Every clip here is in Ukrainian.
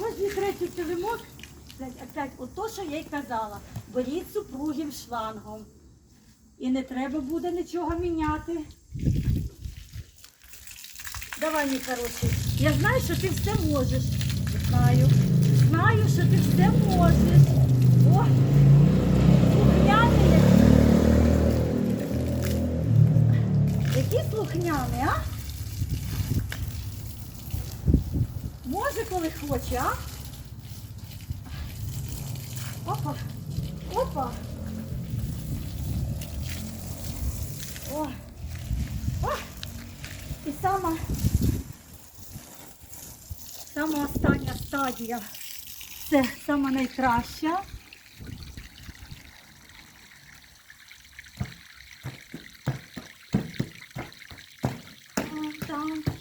Мій третій килимок. Опять, ото, що я й казала. Беріть супругів шлангом. І не треба буде нічого міняти. Давай, мій хороший. Я знаю, що ти все можеш. Знаю. Знаю, що ти все можеш. О, слухняний. Який слухняний, а? Може, коли хоче, а? Опа. Опа. О. О. І сама, сама остання стадія. Це сама найкраща. Там.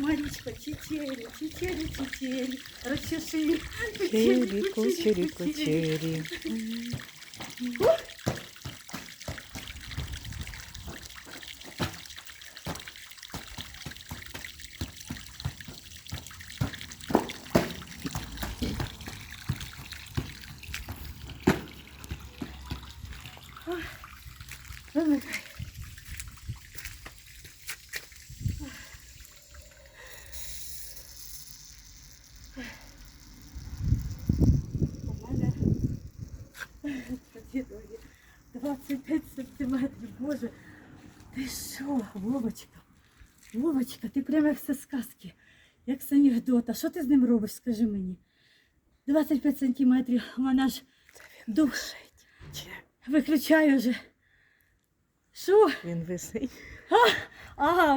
Ой, Марічка, чечері, чечері, чечері, розчеши. Чері, кучері, кучері. Вимикай. 25 сантиметрів. Боже, ти що, Вовочка? Вовочка, ти прямо як все сказки, як з анекдота. Що ти з ним робиш, скажи мені? 25 сантиметрів, вона ж душить. Виключаю уже. Що? Він висить. Ага,